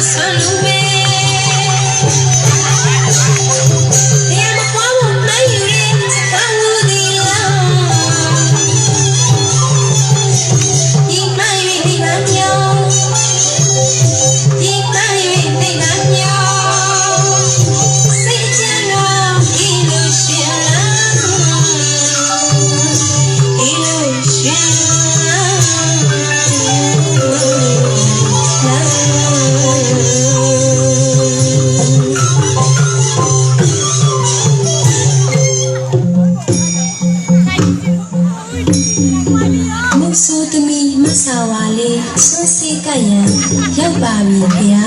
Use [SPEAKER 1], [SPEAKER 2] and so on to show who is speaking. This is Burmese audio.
[SPEAKER 1] salve. အစာဝါလေးဆွစီကရန်ရောက်ပါပြီခင်ဗျာ